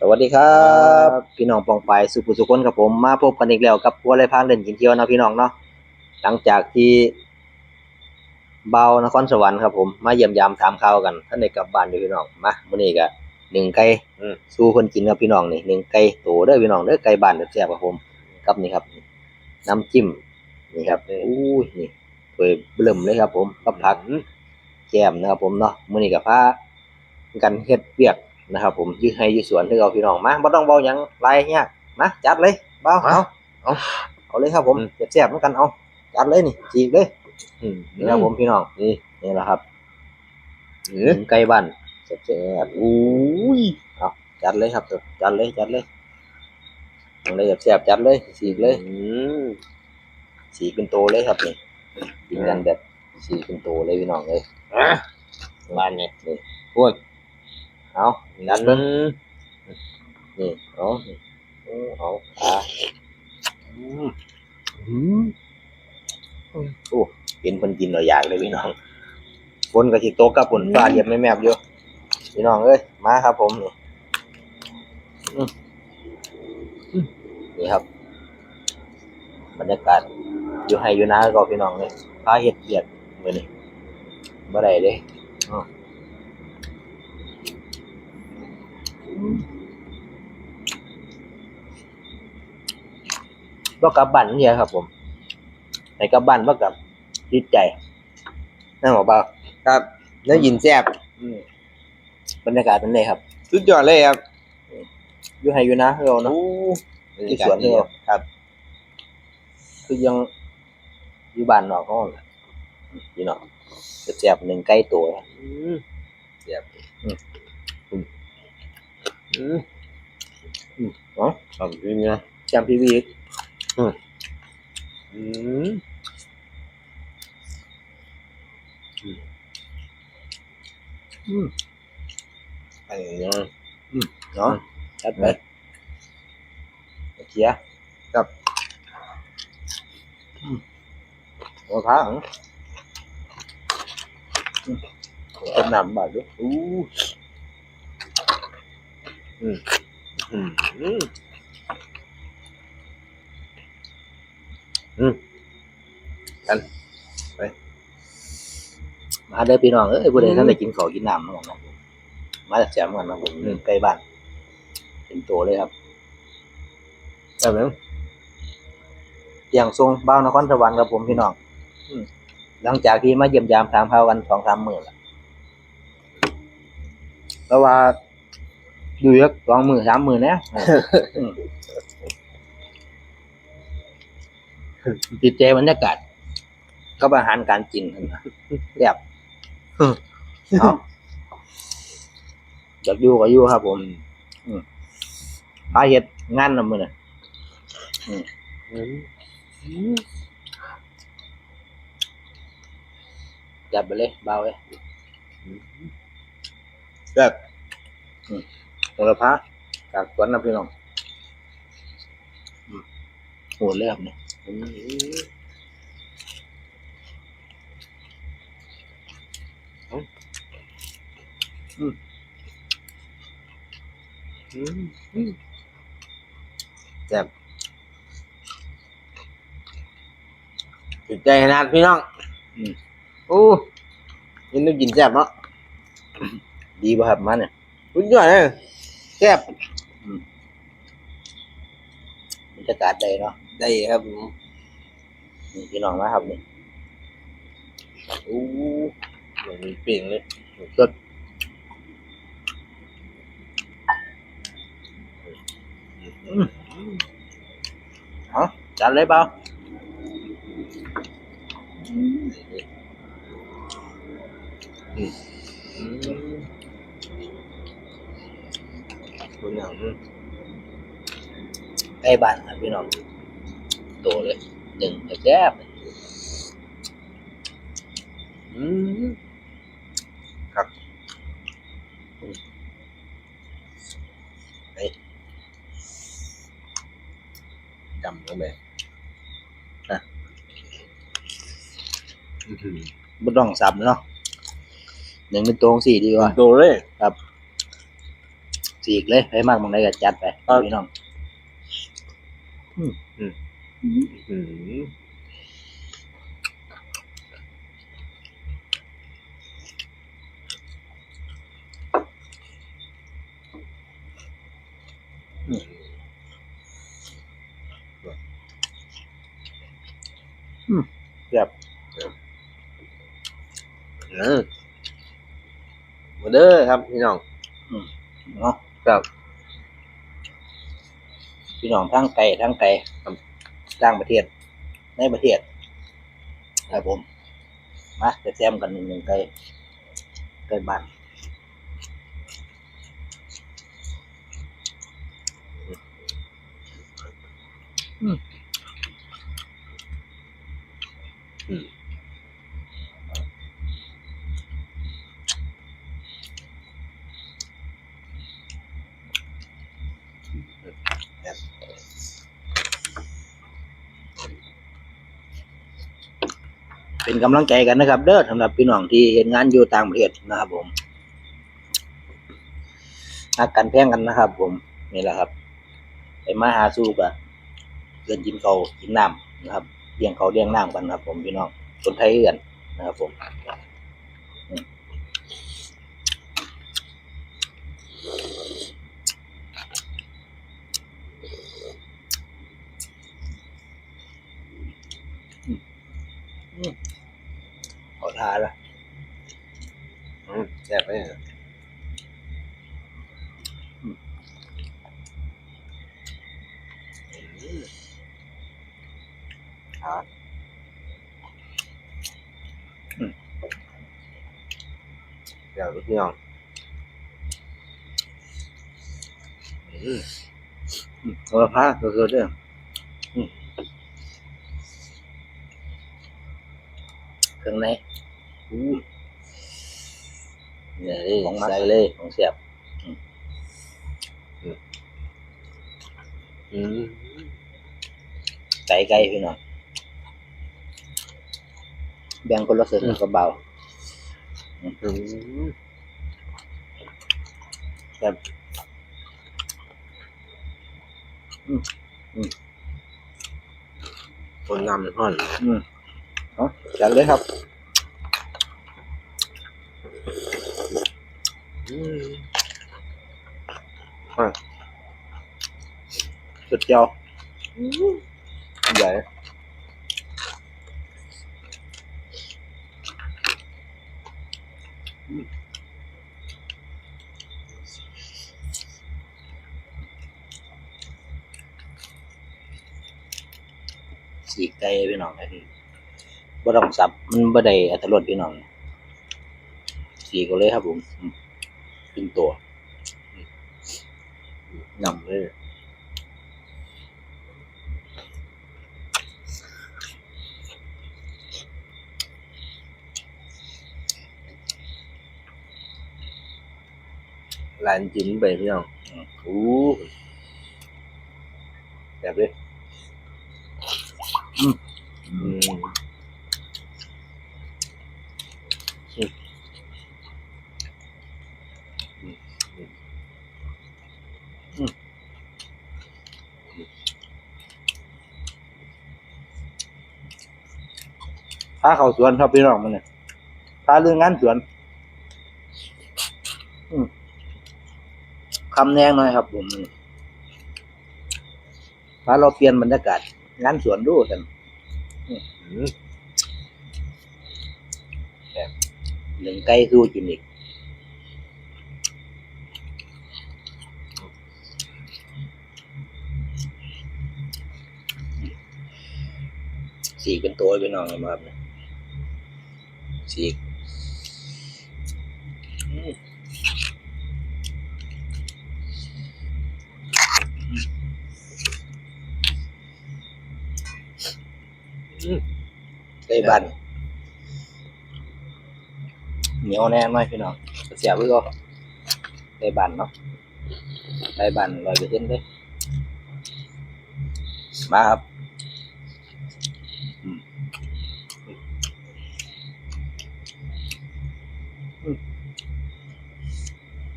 สวัสดีครับ พี่น้องปองไปายสุขุสุคนกับผมมาพบกันอีกแล้วกับพัวไรพาเล่นกินเที่ยวนะพี่น้องเนาะหลังจากที่เบานครสวรรค์ครับผมมาเยี่ยมยามถามข่าวกันท่านได้กลับบ้านอยู่พี่น้องมามื้อนี้ก็หนึ่งไก่อืมสู้คนกินครับพี่น้องนี่หนึ่งไก่โตเด้อพี่น้องเด้อไก่บ้านแซ่บๆครับผมกับนี่ครับ น้ำจิ้มนี่ครับอู้ยนี่ถ้วยเบิ่มเลยครับ ผมกับผักแก้มนะครับผมเนาะมื้อนี้ก็พากันเฮ็ดเวียก นะครับผมอยู่ให้อยู่สวนคือเอาพี่น้องมาบ่ต้องเว้าหยังหลายยากมาจัดเลยเบ้ามาเอาเอาเอาเลยครับผมอืมแซ่บๆเหมือนกันเอาจัดเลยนี่จีกเลยอืมนี่ครับผมพี่น้องนี่นี่แหละครับเออหมูไก่บ้านแซ่บอุ้ยๆเอาจัดเลยครับจัดเลยจัดเลยเอาเลยแซ่บๆจัดเลยสีกเลยอืมสีกเป็นโตเลยครับนี่กินกันแบบสีกเป็นโตเลยพี่น้องเลยอะบ้านเนี่ยนี่พูด เอาจัดเลยนี่เอานี่เอาอ่าอืมอืมโอ้เป็นคนกินเราอยากเลยพี่น้องฝนก็สิตกกับฝนฟ้าเรียบไม่แมบอยู่พี่น้องเอ้ยมาครับผมนี่อืมอืมนี่ครับ บรรยากาศอยู่ให้อยู่นะก็พี่น้องเลยพาเฮ็ดเบียดมื้อนี้บ่ได้เด้อ้ อบ่กลับบ้านเนี่ยครับ ผมให้กลับบ้านบ่กลับจิตใจนั่นบอกเปล่าครับแล้วยินแซ่บอืมบรรยากาศเป็นไงครับ สุดยอดเลยครับอยู่ให้อยู่นะเราเนาะโอ้ที่สวนที่เราครับ คือยังอยู่บ้านนอกเขาแหละพี่น้องแซ่บๆหนึ่งใกล้ตัวอืมแซ่บอืมอืม อืมเนาะทำจริงนะแชมพีวีอืมอันนี้นะเนาะจัดไปเคลียร์ครับโอ้ท้าหังอืมต้มน้ำบาดด้วยอู้ อืมอืมอืมอืมมาเด้อพี่น้องเอ้ยผู้ใดท่านได้กินข้าวกินน้ำเหมือนกันนะมาจากแจมกันนะผมใกล้บ้านเป็นตัวเลยครับแบบนั้นเตียงทรงบ้าวนครสวรรค์ครับผมพี่น้องอืมหลังจากที่มาเยี่ยมยามถามพาวันสองสามมื้อละเพราะว่าอยู่ยักสองมื้อสามมื้อนะอืมติดใจบรรยากาศกับอาหารการกินนั่นนะแบบเอาอยากอยู่ก็อยู่ครับ ผมอืมพาเฮ็ดงานนำมื้อน่ะอืมอืมจัดไปเลยเบาเลยแบบ โหระพาจากสวนนะพี่น้องอืมโหดเลยครับเนี่ยอืมอืมอืมแซ่บติดใจขนาดพี่น้องอืมโอ้ยินดีกินแซ่บเนาะ ดีป่ะครับมันเนี่ยสุดยอดเลย แซ่บบรรยากาศได้เนาะได้ครับผมนี่พี่น้องนะครับนี่โอ้เหมือนมีเปลี่ยงเลยสดเอาจัดเลยเบาอืม คุณอย่างอืมใกล้บ้านครับพี่น้องโตเลยหนึ่งแซ่บอืมครับไอ้จำลงไปนะอือหือบ่ต้องสับเนาะหนึ่งเป็นตัวของสี่ดีกว่า โตเลยแสีกเลยให้มากมันได้ก็จัดไปพี่น้องอืมแบบเออมาเด้อครับพี่น้อง เนาะ ครับพี่น้องทั้งไกลทั้งไกลต่างประเทศ ในประเทศครับผม มาจะแซมกันหนึ่งหนึ่งไกลไกลบ้าน เป็นกำลังใจกันนะครับ เด้อสำหรับพี่น้องที่เห็นงานอยู่ต่างประเทศนะครับ ผมนักกันแพ่งกันนะครับ ผมนี่แหละครับไปมาหาสู้กันเดินกินเขากินน้ำนะครับเลี้ยงเขาเลี้ยงน้ำกันนะครับ ผมพี่น้องคนไทยกันนะครับ ผม ขอทานละอืมแซ่บเลยครับเดี๋ยวพี่น้องอืมขอทานก็คือเด้ออืมเครื่องในอู้ เนี่ยเลยของใส่เลยของเสียบอืมไก่ไก่พี่น้องแบ่งคนละส่วนก็เบาอืมครับคนงามเป็นพ่อน อืมเอาจัดเลยครับ อืม สุดเจียวใหญ่สีไก่พี่น้องนะบ่ต้องสับ มันบ่ได้อัตรสพี่น้องสีก็เลยครับผม อืมเป็นตัว นำเลยลานจิ้มไปพี่น้องอู้แบบเลย อืม อืม พาเข้าสวนครับพี่น้องมันเนี่ยพาเรื่องงานสวนคำแนงหน่อยครับ ผมพาเราเปลี่ยนบรรยากาศงานสวนดูกันหนึ่งไก่สู้กินอีกสีกเป็นตัวพี่น้องเลยมาครับ เนี่ยสีกอืมอืมไก่บันเหนียวแน่นไห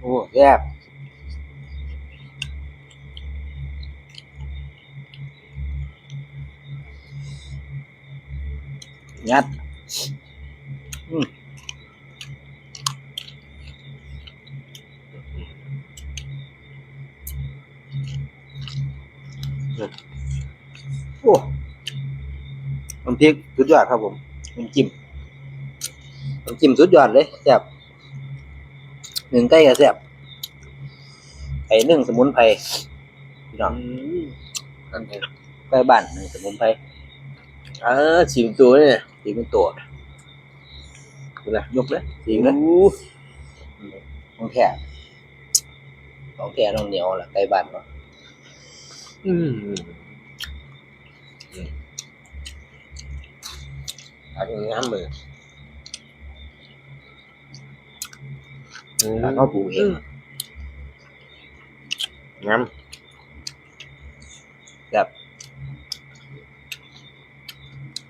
โอ้แย่ยัดอืม โอ้น้ำพริกสุดยอดครับผมน้ำจิ้มน้ำจิ้มสุดยอดเลยแซ่บ หนึ่งใกล้กับแซ่บไอ้หนึ่งสมุนไพรพี่น้องอันนี้ใกล้บ้านหนึ่งสมุนไพรเออชิมตัวเนี่ยตีเป็นตัวดูนะยกเลยตีเลยของแท้ของแท้ต้องเหนียวล่ะใกล้บ้านเนาะอืมอันนี้น้ำมืออื แล้วเขาปลูกเองน้แบบ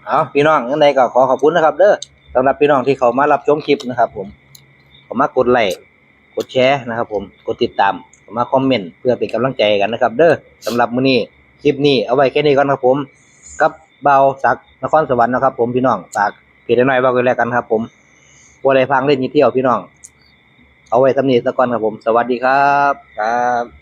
เอาพี่น้องยังไงก็ขอขอบคุณนะครับ เด้อสำหรับพี่น้องที่เขามารับชมคลิปนะครับ ผมเขามากดไลค์กดแชร์นะครับ ผมกดติดตามเขามาคอมเมนต์เพื่อเป็นกำลังใจกันนะครับ เด้อสำหรับมื้อนี้คลิปนี้เอาไว้แค่นี้ก่อนครับผมกับเบาสักนครสวรรค์นะครับ ผมพี่น้องฝากเพจน้อยๆเบากันแล้วกันครับ ผมบัวไรพังเล่นยี่เที่ยวพี่น้อง เอาไว้สำนีสะก่อนครับผม สวัสดีครับ ครับ